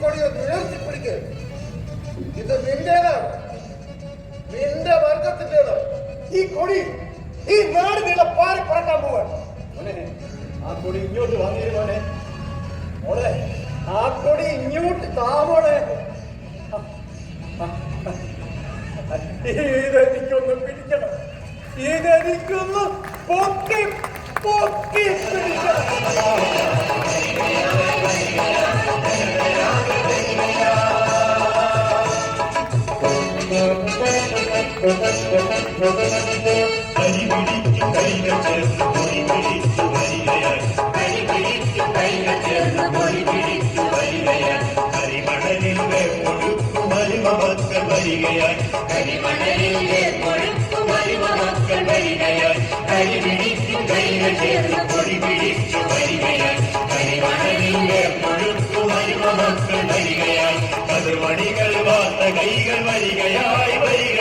കൊടിയെ ഉയർത്തിപ്പിടിക്ക് ഇത് നിന്റേതാണ്. നിന്റെ വർഗത്തിന്റേതാണ്. ഈ കൊടി ഈ നാട് നീളെ പാറി പറക്കാൻ പോവാൻ. ആ കൊടി ഇങ്ങോട്ട് വന്നിരു മോനെ. മോളെ ആ കൊടി ഇങ്ങോട്ട് താമോളെ ഇതെനിക്കൊന്ന് പിടിക്കണം. ഇതെനിക്കൊന്ന് പൊക്കി പൊക്കി പിടിക്കണം. கைவிழித்து கைகள் சேர்ந்து பொறி விழித்து வரிகையாய் கைவிழித்து கைகள் சேர்ந்து பொறி விழித்து வரிகையாய் கரிமணலில் வேற்பொழுக்கு மருமமக்கள் வரிகையாய் கரிமணலில் வேற்பொழுக்கு மருமமக்கள் வரிகையாய் கைவிழித்து கைகள் சேர்ந்து பொறி விழித்து வரிகையாய் கரிமணலில் வேற்பொழுக்கு மருமமக்கள் கைகள் வரிகையாய் வைகள்